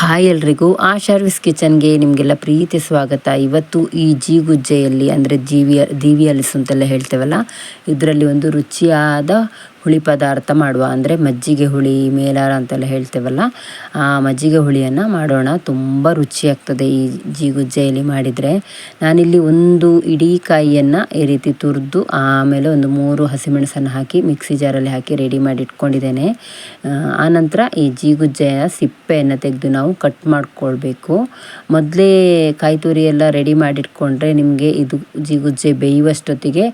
Hi ಎಲ್ರಿಗೂ. ಆ ಶರ್ವಿಸ್ ಕಿಚನ್ಗೆ ನಿಮಗೆಲ್ಲ ಪ್ರೀತಿ ಸ್ವಾಗತ. ಇವತ್ತು ಈ ಜೀಗುಜ್ಜೆಯಲ್ಲಿ ಅಂದರೆ ಜೀವಿಯ ದೀವಿಯಲಿಸು ಅಂತೆಲ್ಲ ಹೇಳ್ತೇವಲ್ಲ, ಇದರಲ್ಲಿ ಒಂದು ರುಚಿಯಾದ ಹುಳಿ ಪದಾರ್ಥ ಮಾಡುವ. ಅಂದರೆ ಮಜ್ಜಿಗೆ ಹುಳಿ, ಮೇಲಾರ ಅಂತೆಲ್ಲ ಹೇಳ್ತೇವಲ್ಲ, ಆ ಮಜ್ಜಿಗೆ ಹುಳಿಯನ್ನು ಮಾಡೋಣ. ತುಂಬ ರುಚಿಯಾಗ್ತದೆ ಈ ಜೀಗುಜ್ಜೆಯಲ್ಲಿ ಮಾಡಿದರೆ. ನಾನಿಲ್ಲಿ ಒಂದು ಇಡೀ ಕಾಯಿಯನ್ನು ಈ ರೀತಿ ತುರಿದು, ಆಮೇಲೆ ಒಂದು ಮೂರು ಹಸಿಮೆಣಸನ್ನು ಹಾಕಿ ಮಿಕ್ಸಿ ಜಾರಲ್ಲಿ ಹಾಕಿ ರೆಡಿ ಮಾಡಿ ಇಟ್ಕೊಂಡಿದ್ದೇನೆ. ಆನಂತರ ಈ ಜೀಗುಜ್ಜೆಯ ಸಿಪ್ಪೆಯನ್ನು ತೆಗೆದು ನಾವು ಕಟ್ ಮಾಡಿಕೊಳ್ಬೇಕು. ಮೊದಲೇ ಕಾಯಿ ತುರಿ ಎಲ್ಲ ರೆಡಿ ಮಾಡಿಟ್ಕೊಂಡ್ರೆ ನಿಮಗೆ ಇದು ಜೀಗುಜ್ಜೆ ಬೇಯುವಷ್ಟೊತ್ತಿಗೆ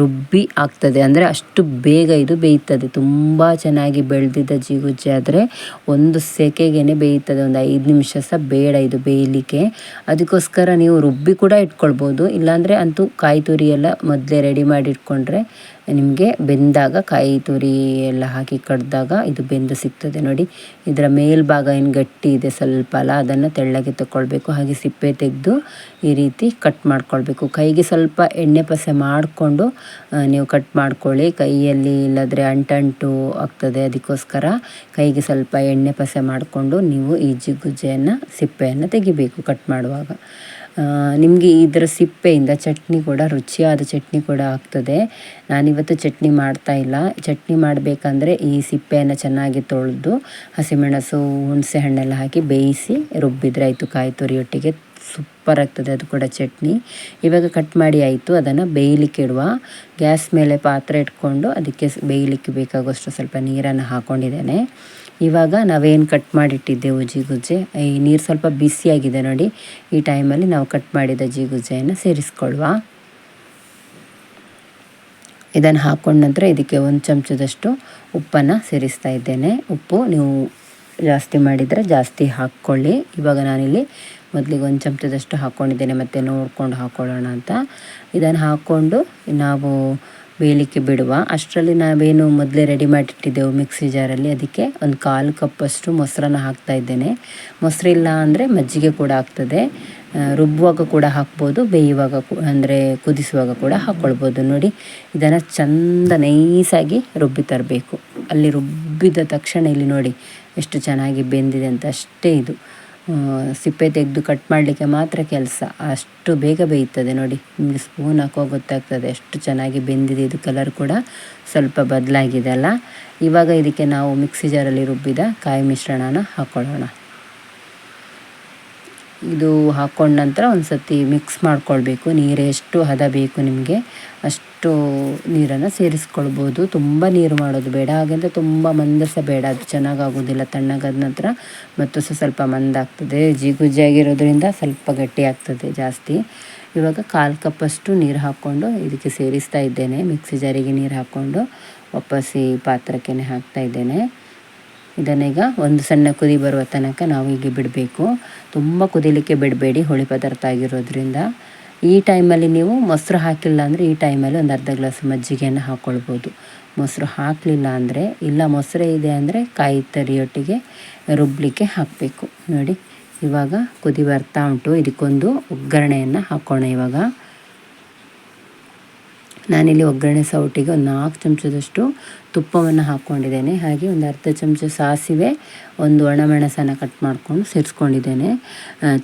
ರುಬ್ಬಿ ಆಗ್ತದೆ. ಅಂದರೆ ಅಷ್ಟು ಬೇಗ ಇದು ಇದು ಬೇಯ್ತದೆ. ತುಂಬ ಚೆನ್ನಾಗಿ ಬೆಳೆದಿದ್ದ ಜೀಗುಜ್ಜಿ ಆದರೆ ಒಂದು ಸೆಕೆಗೇ ಬೇಯ್ತದೆ. ಒಂದು ಐದು ನಿಮಿಷ ಸಹ ಬೇಡ ಇದು ಬೇಯಲಿಕ್ಕೆ. ಅದಕ್ಕೋಸ್ಕರ ನೀವು ರುಬ್ಬಿ ಕೂಡ ಇಟ್ಕೊಳ್ಬೋದು. ಇಲ್ಲಾಂದರೆ ಅಂತೂ ಕಾಯಿ ತುರಿ ಎಲ್ಲ ಮೊದಲೇ ರೆಡಿ ಮಾಡಿ ಇಟ್ಕೊಂಡ್ರೆ ನಿಮಗೆ ಬೆಂದಾಗ ಕಾಯಿ ತುರಿ ಎಲ್ಲ ಹಾಕಿ ಕಡ್ದಾಗ ಇದು ಬೆಂದು ಸಿಗ್ತದೆ ನೋಡಿ. ಇದರ ಮೇಲ್ಭಾಗ ಏನು ಗಟ್ಟಿ ಇದೆ ಸ್ವಲ್ಪ ಅಲ್ಲ, ಅದನ್ನು ತೆಳ್ಳಗೆ ತಗೊಳ್ಬೇಕು ಹಾಗೆ ಸಿಪ್ಪೆ ತೆಗೆದು ಈ ರೀತಿ ಕಟ್ ಮಾಡ್ಕೊಳ್ಬೇಕು. ಕೈಗೆ ಸ್ವಲ್ಪ ಎಣ್ಣೆ ಪಸೆ ಮಾಡಿಕೊಂಡು ನೀವು ಕಟ್ ಮಾಡ್ಕೊಳ್ಳಿ. ಕೈಯಲ್ಲಿ ಇಲ್ಲದ್ರೆ ಅಂಟಂಟು ಆಗ್ತದೆ ಅದಕ್ಕೋಸ್ಕರ ಕೈಗೆ ಸ್ವಲ್ಪ ಎಣ್ಣೆ ಪಸೆ ಮಾಡಿಕೊಂಡು ನೀವು ಈ ಜಿಗುಜ್ಜೆಯನ್ನು ಸಿಪ್ಪೆಯನ್ನು ತೆಗಿಬೇಕು ಕಟ್ ಮಾಡುವಾಗ. ನಿಮಗೆ ಇದರ ಸಿಪ್ಪೆಯಿಂದ ಚಟ್ನಿ ಕೂಡ, ರುಚಿಯಾದ ಚಟ್ನಿ ಕೂಡ ಆಗ್ತದೆ. ನಾನಿವತ್ತು ಚಟ್ನಿ ಮಾಡ್ತಾ ಇಲ್ಲ. ಚಟ್ನಿ ಮಾಡಬೇಕಂದ್ರೆ ಈ ಸಿಪ್ಪೆಯನ್ನು ಚೆನ್ನಾಗಿ ತೊಳೆದು, ಹಸಿಮೆಣಸು, ಹುಣಸೆ ಹಣ್ಣೆಲ್ಲ ಹಾಕಿ ಬೇಯಿಸಿ ರುಬ್ಬಿದ್ರೆ ಆಯಿತು, ಕಾಯಿ ತುರಿಯೊಟ್ಟಿಗೆ ಸೂಪರ್ ಆಗ್ತದೆ ಅದು ಕೂಡ ಚಟ್ನಿ. ಇವಾಗ ಕಟ್ ಮಾಡಿ ಆಯಿತು, ಅದನ್ನು ಬೇಯಲಿಕ್ಕೆ ಇಡುವ. ಗ್ಯಾಸ್ ಮೇಲೆ ಪಾತ್ರೆ ಇಟ್ಕೊಂಡು ಅದಕ್ಕೆ ಬೇಯಲಿಕ್ಕೆ ಬೇಕಾಗುವಷ್ಟು ಸ್ವಲ್ಪ ನೀರನ್ನು ಹಾಕ್ಕೊಂಡಿದ್ದೇನೆ ಇವಾಗ ನಾವೇನು ಕಟ್ ಮಾಡಿಟ್ಟಿದ್ದೆವು ಜಿಗುಜ್ಜೆ, ಈ ನೀರು ಸ್ವಲ್ಪ ಬಿಸಿಯಾಗಿದೆ ನೋಡಿ, ಈ ಟೈಮಲ್ಲಿ ನಾವು ಕಟ್ ಮಾಡಿದ ಜಿಗುಜ್ಜೆಯನ್ನು ಸೇರಿಸ್ಕೊಳ್ಳುವ ಇದನ್ನು ಹಾಕೊಂಡ ನಂತರ ಇದಕ್ಕೆ ಒಂದು ಚಮಚದಷ್ಟು ಉಪ್ಪನ್ನು ಸೇರಿಸ್ತಾ ಇದ್ದೇನೆ. ಉಪ್ಪು ನೀವು ಜಾಸ್ತಿ ಮಾಡಿದರೆ ಜಾಸ್ತಿ ಹಾಕ್ಕೊಳ್ಳಿ. ಇವಾಗ ನಾನಿಲ್ಲಿ ಮೊದಲಿಗೆ ಒಂದು ಚಮಚದಷ್ಟು ಹಾಕ್ಕೊಂಡಿದ್ದೇನೆ ಮತ್ತು ನೋಡ್ಕೊಂಡು ಹಾಕ್ಕೊಳ್ಳೋಣ ಅಂತ. ಇದನ್ನು ಹಾಕ್ಕೊಂಡು ನಾವು ಬೇಯಲಿಕ್ಕೆ ಬಿಡುವ. ಅಷ್ಟರಲ್ಲಿ ನಾವೇನು ಮೊದಲೇ ರೆಡಿ ಮಾಡಿಟ್ಟಿದ್ದೆವು ಮಿಕ್ಸಿ ಜಾರಲ್ಲಿ ಅದಕ್ಕೆ ಒಂದು ಕಾಲು ಕಪ್ಪಷ್ಟು ಮೊಸರನ್ನ ಹಾಕ್ತಾ ಇದ್ದೇನೆ. ಮೊಸರಿಲ್ಲ ಅಂದರೆ ಮಜ್ಜಿಗೆ ಕೂಡ ಆಗ್ತದೆ. ರುಬ್ಬುವಾಗ ಕೂಡ ಹಾಕ್ಬೋದು, ಬೇಯುವಾಗ ಅಂದರೆ ಕುದಿಸುವಾಗ ಕೂಡ ಹಾಕ್ಕೊಳ್ಬೋದು ನೋಡಿ, ಇದನ್ನು ಚಂದ ನೈಸಾಗಿ ರುಬ್ಬಿ ತರಬೇಕು. ಅಲ್ಲಿ ರುಬ್ಬಿದ ತಕ್ಷಣ ಇಲ್ಲಿ ನೋಡಿ, ಎಷ್ಟು ಚೆನ್ನಾಗಿ ಬೆಂದಿದೆ ಅಂತ ಅಷ್ಟೇ ಇದು. ಸಿಪ್ಪೆ ತೆಗೆದು ಕಟ್ ಮಾಡಲಿಕ್ಕೆ ಮಾತ್ರ ಕೆಲಸ. ಅಷ್ಟು ಬೇಗ ಬೇಯ್ತದೆ ನೋಡಿ. ನಿಮಗೆ ಸ್ಪೂನ್ ಹಾಕೋ ಗೊತ್ತಾಗ್ತದೆ ಎಷ್ಟು ಚೆನ್ನಾಗಿ ಬೆಂದಿದೆ ಇದು ಕಲರ್ ಕೂಡ. ಸ್ವಲ್ಪ ಬದಲಾಗಿದೆ ಅಲ್ಲ. ಇವಾಗ ಇದಕ್ಕೆ ನಾವು ಮಿಕ್ಸಿ ಜಾರಲ್ಲಿ ರುಬ್ಬಿದ ಕಾಯಿ ಮಿಶ್ರಣನ ಹಾಕ್ಕೊಳ್ಳೋಣ ಇದು ಹಾಕ್ಕೊಂಡ ನಂತರ ಒಂದು ಸತಿ ಮಿಕ್ಸ್ ಮಾಡ್ಕೊಳ್ಬೇಕು. ನೀರು ಎಷ್ಟು ಹದ ಬೇಕು ನಿಮಗೆ. ಅಷ್ಟು ನೀರನ್ನು ಸೇರಿಸ್ಕೊಳ್ಬೋದು. ತುಂಬ ನೀರು ಮಾಡೋದು ಬೇಡ. ಹಾಗೆಂದರೆ ತುಂಬ ಮಂದಸ ಬೇಡ. ಅದು ಚೆನ್ನಾಗಾಗೋದಿಲ್ಲ. ತಣ್ಣಗಾದ ನಂತರ ಮತ್ತು ಸಹ ಸ್ವಲ್ಪ ಮಂದಾಗ್ತದೆ ಜಿಗುಜ್ಜಾಗಿರೋದ್ರಿಂದ ಸ್ವಲ್ಪ ಗಟ್ಟಿ ಆಗ್ತದೆ ಜಾಸ್ತಿ. ಇವಾಗ ಕಾಲು ಕಪ್ಪಷ್ಟು ನೀರು ಹಾಕ್ಕೊಂಡು ಇದಕ್ಕೆ ಸೇರಿಸ್ತಾ ಇದ್ದೇನೆ. ಮಿಕ್ಸಿ ಜಾರಿಗೆ ನೀರು ಹಾಕ್ಕೊಂಡು ವಾಪಸ್ಸಿ ಪಾತ್ರಕ್ಕೆ ಹಾಕ್ತಾ ಇದ್ದೇನೆ. ಇದನ್ನೀಗ ಒಂದು ಸಣ್ಣ ಕುದಿ ಬರುವ ತನಕ ನಾವು ಹೀಗೆ ಬಿಡಬೇಕು. ತುಂಬ ಕುದಿಲಿಕ್ಕೆ ಬಿಡಬೇಡಿ, ಹುಳಿ ಪದಾರ್ಥ ಆಗಿರೋದ್ರಿಂದ. ಈ ಟೈಮಲ್ಲಿ ನೀವು ಮೊಸರು ಹಾಕಿಲ್ಲ ಅಂದರೆ ಈ ಟೈಮಲ್ಲಿ ಒಂದು ಅರ್ಧ ಗ್ಲಾಸ್ ಮಜ್ಜಿಗೆಯನ್ನು ಹಾಕ್ಕೊಳ್ಬೋದು ಮೊಸರು ಹಾಕಲಿಲ್ಲ ಅಂದರೆ, ಇಲ್ಲ ಮೊಸರೇ ಇದೆ ಅಂದರೆ ಕಾಯಿ ತರಿಯೊಟ್ಟಿಗೆ ರುಬ್ಬಲಿಕ್ಕೆ ಹಾಕಬೇಕು. ನೋಡಿ, ಇವಾಗ ಕುದಿ ಬರ್ತಾ ಉಂಟು. ಇದಕ್ಕೊಂದು ಒಗ್ಗರಣೆಯನ್ನು ಹಾಕೋಣ ಇವಾಗ. ನಾನಿಲ್ಲಿ ಒಗ್ಗರಣೆ ಸೌಟಿಗೆ ಒಂದು ನಾಲ್ಕು ಚಮಚದಷ್ಟು ತುಪ್ಪವನ್ನು ಹಾಕ್ಕೊಂಡಿದ್ದೇನೆ. ಹಾಗೆ ಒಂದು ಅರ್ಧ ಚಮಚ ಸಾಸಿವೆ, ಒಂದು ಒಣಮೆಣಸನ್ನು ಕಟ್ ಮಾಡಿಕೊಂಡು ಸೇರಿಸ್ಕೊಂಡಿದ್ದೇನೆ.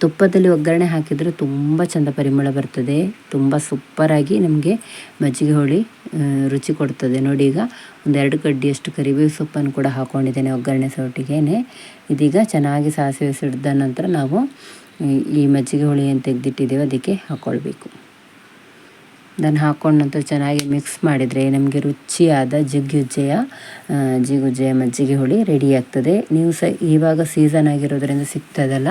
ತುಪ್ಪದಲ್ಲಿ ಒಗ್ಗರಣೆ ಹಾಕಿದರೆ ತುಂಬ ಚೆಂದ ಪರಿಮಳ ಬರ್ತದೆ. ತುಂಬ ಸೂಪರಾಗಿ ನಮಗೆ ಮಜ್ಜಿಗೆ ಹೋಳಿ ರುಚಿ ಕೊಡ್ತದೆ. ನೋಡಿ ಈಗ ಒಂದೆರಡು ಕಡ್ಡಿಯಷ್ಟು ಕರಿಬೇವು ಸೊಪ್ಪನ್ನು ಕೂಡ ಹಾಕ್ಕೊಂಡಿದ್ದೇನೆ ಒಗ್ಗರಣೆ ಸೌಟಿಗೆ ಇದೀಗ ಚೆನ್ನಾಗಿ ಸಾಸಿವೆ ಸಿಡಿದ ನಂತರ ನಾವು ಈ ಮಜ್ಜಿಗೆ ಹುಳಿ ಏನು ತೆಗೆದಿಟ್ಟಿದ್ದೇವೆ, ಅದಕ್ಕೆ ಹಾಕ್ಕೊಳ್ಬೇಕು ಅದನ್ನು ಹಾಕ್ಕೊಂಡು ನಂತರ ಚೆನ್ನಾಗಿ ಮಿಕ್ಸ್ ಮಾಡಿದರೆ ನಮಗೆ ರುಚಿಯಾದ ಜಿಗ್ಗುಜ್ಜೆಯ ಜಿಗುಜ್ಜೆಯ ಮಜ್ಜಿಗೆ ಹುಳಿ ರೆಡಿ ಆಗ್ತದೆ. ನೀವು ಸಹ ಇವಾಗ ಸೀಸನ್ ಆಗಿರೋದ್ರಿಂದ ಸಿಗ್ತದಲ್ಲ,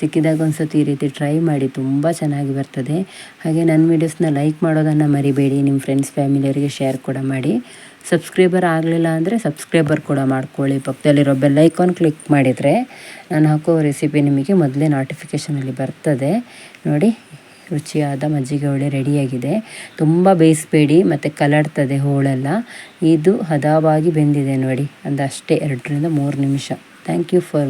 ಸಿಕ್ಕಿದಾಗ ಒಂದು ಸತಿ ಈ ರೀತಿ ಟ್ರೈ ಮಾಡಿ ತುಂಬ ಚೆನ್ನಾಗಿ ಬರ್ತದೆ. ಹಾಗೆ ನನ್ನ ವೀಡಿಯೋಸ್ನ ಲೈಕ್ ಮಾಡೋದನ್ನು ಮರಿಬೇಡಿ ನಿಮ್ಮ ಫ್ರೆಂಡ್ಸ್ ಫ್ಯಾಮಿಲಿಯವರಿಗೆ ಶೇರ್ ಕೂಡ ಮಾಡಿ. ಸಬ್ಸ್ಕ್ರೈಬರ್ ಆಗಲಿಲ್ಲ ಅಂದರೆ ಸಬ್ಸ್ಕ್ರೈಬರ್ ಕೂಡ ಮಾಡ್ಕೊಳ್ಳಿ. ಪಕ್ಕದಲ್ಲಿರೋ ಬೆಲ್ ಐಕಾನ್ ಕ್ಲಿಕ್ ಮಾಡಿದರೆ ನಾನು ಹಾಕೋ ರೆಸಿಪಿ ನಿಮಗೆ ಮೊದಲೇ ನೋಟಿಫಿಕೇಷನಲ್ಲಿ ಬರ್ತದೆ. ನೋಡಿ ರುಚಿಯಾದ ಮಜ್ಜಿಗೆ ಹೋಳಿ ರೆಡಿಯಾಗಿದೆ. ತುಂಬ ಬೇಯಿಸಬೇಡಿ, ಮತ್ತು ಕಲರ್ತದೆ ಹೋಳೆಲ್ಲ. ಇದು ಹದವಾಗಿ ಬೆಂದಿದೆ ನೋಡಿ, ಅಂದಷ್ಟೇ, ಎರಡರಿಂದ ಮೂರು ನಿಮಿಷ. Thank you for